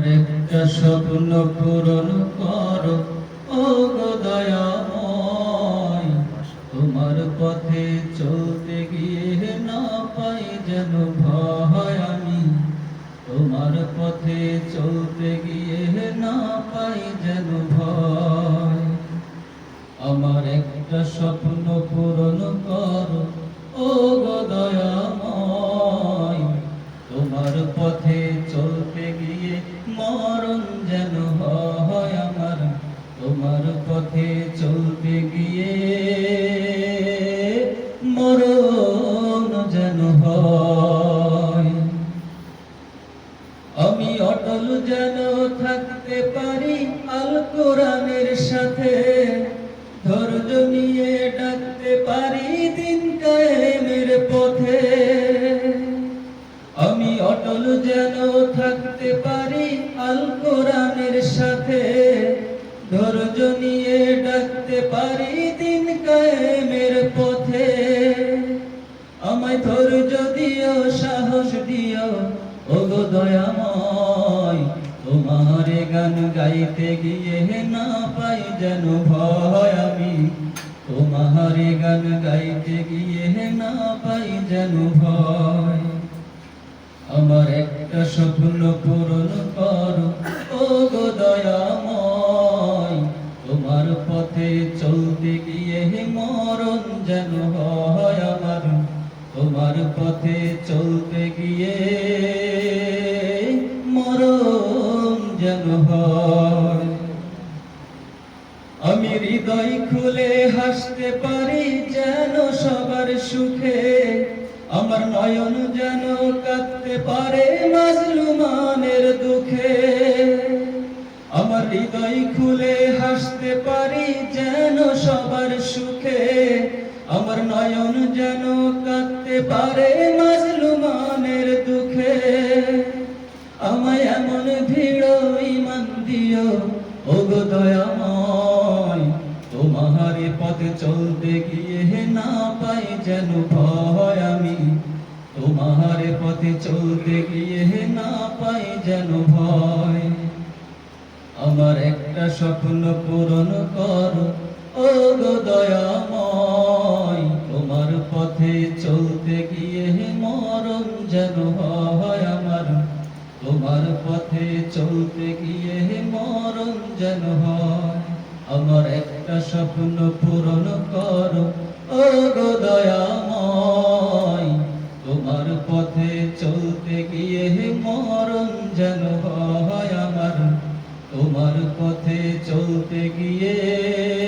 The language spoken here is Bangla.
আমার একটা স্বপ্ন পূরণ করো। ও দয়াময়, তোমার পথে চলতে গিয়ে না পাই যেন ভয় আমি। তোমার পথে চলতে গিয়ে না পাই যেন ভয়। আমার একটা স্বপ্ন পথে চলতে গিয়ে মরণ যেন হয়। আমি অটল যেন থাকতে পারি আল কোরআনের সাথে। পারি দিন কায়েমের পথে। আমায় ধৈর্য দিও, সাহস দিও, ওগো দয়াময়, তোমার গান গাইতে গিয়ে না পাই যেন ভয় আমি। তোমার গান গাইতে গিয়ে না পাই যেন ভয়। আমার একটা স্বপ্ন পূরণ করো ও গো তোমার পথে চলতে গিয়ে মরণ যেন হয় আমার। তোমার পথে চলতে গিয়ে মরণ যেন হয়। আমি হৃদয় খুলে হাসতে পারি যেন সবার সুখে। আমার নয়ন যেন কাঁদতে পারে মাজলুমানের দুঃখে। আমার হৃদয় খুলে হাসতে পারি যেন সবার সুখে। আমার নয়ন যেন কাঁদতে পারে মাজলুমানের দুঃখে। আমায় এমন ভিড় ইমান দিও ও গো দয়াময়। তোমার পথে চলতে গিয়ে না পাই যেন ভয় আমি। তোমার পথে চলতে গিয়ে না পাই যেন ভয়। আমার একটা স্বপ্ন পূরণ করো। ও দয়াময়, তোমার পথে চলতে গিয়ে মরণ যেন হয় আমার। তোমার পথে চলতে গিয়ে মরণ যেন হয়। আমার একটা স্বপ্ন পূরণ করো। ও দয়াময় পথে চলতে গিয়ে